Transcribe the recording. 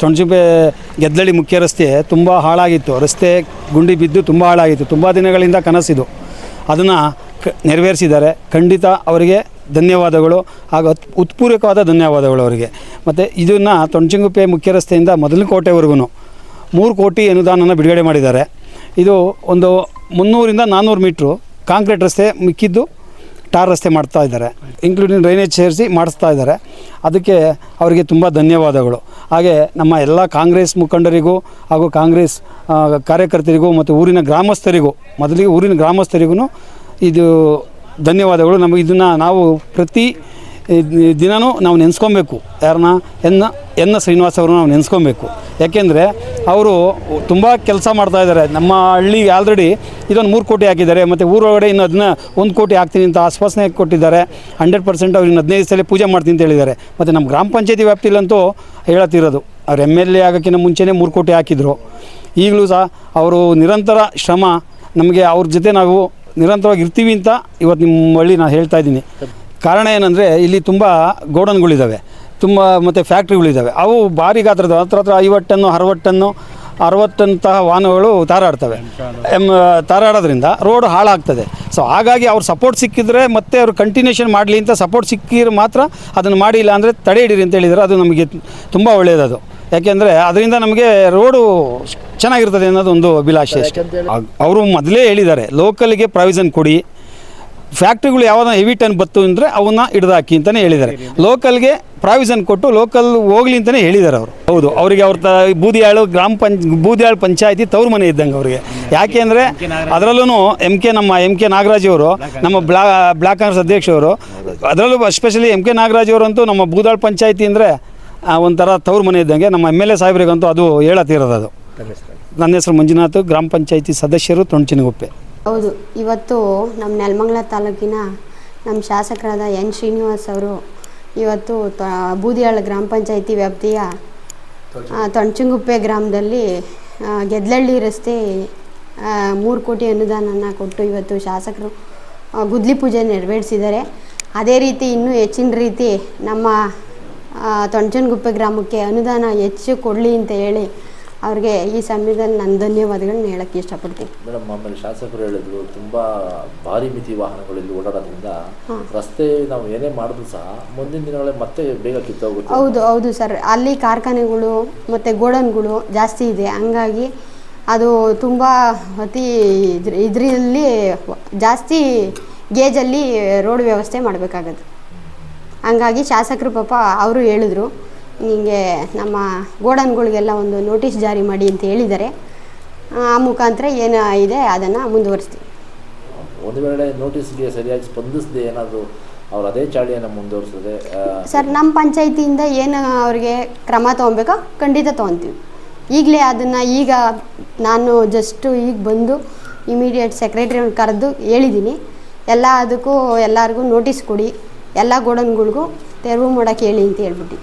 ತೊಣಚುಂಬೆ ಗೆದ್ದಳಿ ಮುಖ್ಯ ರಸ್ತೆ ತುಂಬ ಹಾಳಾಗಿತ್ತು. ರಸ್ತೆ ಗುಂಡಿ ಬಿದ್ದು ತುಂಬ ಹಾಳಾಗಿತ್ತು. ತುಂಬ ದಿನಗಳಿಂದ ಕನಸಿದು. ಅದನ್ನು ಕ ನೆರವೇರಿಸಿದ್ದಾರೆ. ಖಂಡಿತ ಅವರಿಗೆ ಧನ್ಯವಾದಗಳು ಹಾಗೂ ಅತ್ ಉತ್ಪೂರ್ವಕವಾದ ಧನ್ಯವಾದಗಳು ಅವರಿಗೆ. ಮತ್ತು ಇದನ್ನು ತೊಣಚಿಂಗುಪ್ಪೆ ಮುಖ್ಯ ರಸ್ತೆಯಿಂದ ಮೊದಲನೇ ಕೋಟೆವರೆಗೂ ಮೂರು ಕೋಟಿ ಅನುದಾನನ ಬಿಡುಗಡೆ ಮಾಡಿದ್ದಾರೆ. ಇದು ಒಂದು ಮುನ್ನೂರಿಂದ ನಾನ್ನೂರು ಮೀಟ್ರು ಕಾಂಕ್ರೀಟ್ ರಸ್ತೆ ಮಿಕ್ಕಿದ್ದು ಟಾರ್ ರಸ್ತೆ ಮಾಡ್ತಾ ಇದ್ದಾರೆ. ಇನ್ಕ್ಲೂಡಿಂಗ್ ಡ್ರೈನೇಜ್ ಸೇರಿಸಿ ಮಾಡಿಸ್ತಾ ಇದ್ದಾರೆ. ಅದಕ್ಕೆ ಅವರಿಗೆ ತುಂಬ ಧನ್ಯವಾದಗಳು. ಹಾಗೆ ನಮ್ಮ ಎಲ್ಲ ಕಾಂಗ್ರೆಸ್ ಮುಖಂಡರಿಗೂ ಹಾಗೂ ಕಾಂಗ್ರೆಸ್ ಕಾರ್ಯಕರ್ತರಿಗೂ ಮತ್ತು ಊರಿನ ಗ್ರಾಮಸ್ಥರಿಗೂ, ಮೊದಲಿಗೆ ಊರಿನ ಗ್ರಾಮಸ್ಥರಿಗೂ ಇದು ಧನ್ಯವಾದಗಳು. ನಮಗೆ ಇದನ್ನು ನಾವು ಪ್ರತಿ ದಿನವೂ ನಾವು ನೆನೆಸ್ಕೊಬೇಕು. ಯಾರನ್ನ? ಎನ್ನ ಎನ್ನ ಶ್ರೀನಿವಾಸ್ ಅವರು ನಾವು ನೆನೆಸ್ಕೊಬೇಕು. ಯಾಕೆಂದರೆ ಅವರು ತುಂಬ ಕೆಲಸ ಮಾಡ್ತಾ ಇದ್ದಾರೆ. ನಮ್ಮ ಹಳ್ಳಿ ಆಲ್ರೆಡಿ ಇದೊಂದು ಮೂರು ಕೋಟಿ ಹಾಕಿದ್ದಾರೆ. ಮತ್ತು ಊರೊಳಗಡೆ ಇನ್ನು ಅದನ್ನ ಒಂದು ಕೋಟಿ ಹಾಕ್ತೀನಿ ಅಂತ ಆಶ್ವಾಸನೆ ಕೊಟ್ಟಿದ್ದಾರೆ. ಹಂಡ್ರೆಡ್ ಪರ್ಸೆಂಟ್ ಅವ್ರು ಇನ್ನು ಹದಿನೈದು ಸಲ ಪೂಜೆ ಮಾಡ್ತೀನಿ ಅಂತ ಹೇಳಿದ್ದಾರೆ. ಮತ್ತು ನಮ್ಮ ಗ್ರಾಮ ಪಂಚಾಯತಿ ವ್ಯಾಪ್ತಿಲಂತೂ ಹೇಳತ್ತಿರೋದು. ಅವ್ರು ಎಂ ಎಲ್ ಎ ಆಗೋಕ್ಕಿಂತ ಮುಂಚೆನೇ ಮೂರು ಕೋಟಿ ಹಾಕಿದ್ರು. ಈಗಲೂ ಸಹ ಅವರು ನಿರಂತರ ಶ್ರಮ ನಮಗೆ ಅವ್ರ ಜೊತೆ ನಾವು ನಿರಂತರವಾಗಿ ಇರ್ತೀವಿ ಅಂತ ಇವತ್ತು ನಿಮ್ಮ ಹಳ್ಳಿ ನಾನು ಹೇಳ್ತಾ ಇದ್ದೀನಿ. ಕಾರಣ ಏನಂದರೆ ಇಲ್ಲಿ ತುಂಬ ಗೋಡನ್ಗಳಿದ್ದಾವೆ ತುಂಬ ಮತ್ತು ಫ್ಯಾಕ್ಟ್ರಿಗಳಿದ್ದಾವೆ ಅವು ಭಾರಿ ಗಾತ್ರದ ಹತ್ರ ಹತ್ರ ಐವತ್ತು ಟನ್ನು ಅರವತ್ತು ಟನ್ನು ಅರವತ್ತಂತಹ ವಾಹನಗಳು ತಾರಾಡ್ತವೆ ಎಂ ತಾರಾಡೋದ್ರಿಂದ ರೋಡ್ ಹಾಳಾಗ್ತದೆ. ಸೊ ಹಾಗಾಗಿ ಅವ್ರು ಸಪೋರ್ಟ್ ಸಿಕ್ಕಿದ್ರೆ ಮತ್ತೆ ಅವ್ರು ಕಂಟಿನ್ಯೂಷನ್ ಮಾಡಲಿ ಅಂತ ಸಪೋರ್ಟ್ ಸಿಕ್ಕಿದ್ರೆ ಮಾತ್ರ ಅದನ್ನು ಮಾಡಿಲ್ಲ ಅಂದರೆ ತಡೆ ಹಿಡೀರಿ ಅಂತ ಹೇಳಿದರೆ. ಅದು ನಮಗೆ ತುಂಬ ಒಳ್ಳೆಯದದು ಯಾಕೆಂದರೆ ಅದರಿಂದ ನಮಗೆ ರೋಡು ಚೆನ್ನಾಗಿರ್ತದೆ ಅನ್ನೋದು ಒಂದು ಅಭಿಲಾಷೆ ಅವರು ಮೊದಲೇ ಹೇಳಿದ್ದಾರೆ ಲೋಕಲ್ಗೆ ಪ್ರಾವಿಷನ್ ಕೊಡಿ. ಫ್ಯಾಕ್ಟ್ರಿಗಳು ಯಾವ್ದು ಹೆವಿ ಟನ್ ಬತ್ತು ಅಂದರೆ ಅವನ್ನ ಹಿಡ್ದಾಕಿ ಅಂತಲೇ ಹೇಳಿದ್ದಾರೆ. ಲೋಕಲ್ಗೆ ಪ್ರಾವಿಷನ್ ಕೊಟ್ಟು ಲೋಕಲ್ ಹೋಗ್ಲಿ ಅಂತಲೇ ಹೇಳಿದ್ದಾರೆ ಅವರು. ಹೌದು ಅವರಿಗೆ ಅವ್ರ ತ ಬೂದಿಯಾಳು ಗ್ರಾಮ ಪಂಚ್ ಬೂದಿಯಾಳು ಪಂಚಾಯತಿ ತವ್ರ ಮನೆ ಇದ್ದಂಗೆ ಅವರಿಗೆ. ಯಾಕೆ ಅಂದರೆ ಅದರಲ್ಲೂ ಎಂ ಕೆ ನಮ್ಮ ಎಂ ಕೆ ನಾಗರಾಜ್ ಅವರು ನಮ್ಮ ಬ್ಲಾ ಬ್ಲಾಕ್ ಕಾಂಗ್ರೆಸ್ ಅಧ್ಯಕ್ಷರು ಅದರಲ್ಲೂ ಎಸ್ಪೆಷಲಿ ಎಂ ಕೆ ನಾಗರಾಜ್ ಅವರಂತೂ ನಮ್ಮ ಬೂದಾಳ್ ಪಂಚಾಯತಿ ಅಂದರೆ ಒಂಥರ ತವ್ರ ಮನೆ ಇದ್ದಂಗೆ ನಮ್ಮ ಎಂ ಎಲ್ ಎ ಸಾಹೇಬ್ರಿಗಂತೂ ಅದು ಹೇಳತ್ತಿರೋದು ಅದು. ನನ್ನ ಹೆಸರು ಮಂಜುನಾಥ್ ಗ್ರಾಮ ಪಂಚಾಯತಿ ಸದಸ್ಯರು ತೊಣಚಿನಗುಪ್ಪೆ ಹೌದು. ಇವತ್ತು ನಮ್ಮ ನೆಲಮಂಗಲ ತಾಲೂಕಿನ ನಮ್ಮ ಶಾಸಕರಾದ ಎನ್ ಶ್ರೀನಿವಾಸ್ ಅವರು ಇವತ್ತು ತ, ಬೂದಿಯಾಳ ಗ್ರಾಮ ಪಂಚಾಯಿತಿ ವ್ಯಾಪ್ತಿಯ ತೊಣಚುಂಗುಪ್ಪೆ ಗ್ರಾಮದಲ್ಲಿ ಗೆದ್ಲಳ್ಳಿ ರಸ್ತೆ ಮೂರು ಕೋಟಿ ಅನುದಾನನ ಕೊಟ್ಟು ಇವತ್ತು ಶಾಸಕರು ಗುದ್ಲಿ ಪೂಜೆ ನೆರವೇರಿಸಿದ್ದಾರೆ. ಅದೇ ರೀತಿ ಇನ್ನೂ ಹೆಚ್ಚಿನ ರೀತಿ ನಮ್ಮ ತೊಣಚನಗುಪ್ಪೆ ಗ್ರಾಮಕ್ಕೆ ಅನುದಾನ ಹೆಚ್ಚು ಕೊಡಲಿ ಅಂತ ಹೇಳಿ ಅವ್ರಿಗೆ ಈ ಸಮಯದಲ್ಲಿ ನಾನು ಧನ್ಯವಾದಗಳನ್ನ ಹೇಳಕ್ಕೆ ಇಷ್ಟಪಡ್ತೀನಿ. ಮೇಡಮ್ ಆಮೇಲೆ ಶಾಸಕರು ಹೇಳಿದ್ರು ತುಂಬಾ ಭಾರಿ ಮಿತಿ ವಾಹನಗಳು ಇಲ್ಲಿ ಓಡಾಡೋದ್ರಿಂದ ರಸ್ತೆ ನಾವು ಏನೇ ಮಾಡಿದ್ರು ಸಹ ಮುಂದಿನ ದಿನಗಳಲ್ಲಿ ಮತ್ತೆ ಬೇಗ ಕಿತ್ತೋಗುತ್ತೆ. ಹೌದು ಹೌದು ಸರ್. ಅಲ್ಲಿ ಕಾರ್ಖಾನೆಗಳು ಮತ್ತು ಗೋಡನ್ಗಳು ಜಾಸ್ತಿ ಇದೆ. ಹಂಗಾಗಿ ಅದು ತುಂಬ ಅತಿ ಇದ್ರ ಇದರಲ್ಲಿ ಜಾಸ್ತಿ ಗೇಜಲ್ಲಿ ರೋಡ್ ವ್ಯವಸ್ಥೆ ಮಾಡಬೇಕಾಗತ್ತೆ. ಹಂಗಾಗಿ ಶಾಸಕರು ಪಾಪ ಅವರು ಹೇಳಿದ್ರು. ಹಿಂಗೆ ನಮ್ಮ ಗೋಡನ್ಗಳಿಗೆಲ್ಲ ಒಂದು ನೋಟಿಸ್ ಜಾರಿ ಮಾಡಿ ಅಂತ ಹೇಳಿದ್ದಾರೆ. ಆ ಮುಖಾಂತರ ಏನು ಇದೆ ಅದನ್ನು ಮುಂದುವರಿಸ್ತೀವಿ. ಒಂದು ವೇಳೆ ನೋಟಿಸ್ಗೆ ಸರಿಯಾಗಿ ಸ್ಪಂದಿಸದೆ ಏನಾದರೂ ಅವ್ರು ಅದೇ ಚಾಳಿಯನ್ನು ಮುಂದುವರಿಸದೆ ಸರ್ ನಮ್ಮ ಪಂಚಾಯತಿಯಿಂದ ಏನು ಅವರಿಗೆ ಕ್ರಮ ತೊಗೊಬೇಕೋ ಖಂಡಿತ ತೊಗೊತೀವಿ ಈಗಲೇ ಅದನ್ನು ಈಗ ನಾನು ಜಸ್ಟು ಈಗ ಬಂದು ಇಮಿಡಿಯೇಟ್ ಸೆಕ್ರೆಟ್ರಿ ಕರೆದು ಹೇಳಿದ್ದೀನಿ ಎಲ್ಲ ಅದಕ್ಕೂ ಎಲ್ಲರಿಗೂ ನೋಟಿಸ್ ಕೊಡಿ ಎಲ್ಲ ಗೋಡನ್ಗಳಿಗೂ ತೆರವು ಮಾಡೋಕ್ಕೆ ಹೇಳಿ ಅಂತ ಹೇಳ್ಬಿಟ್ಟು.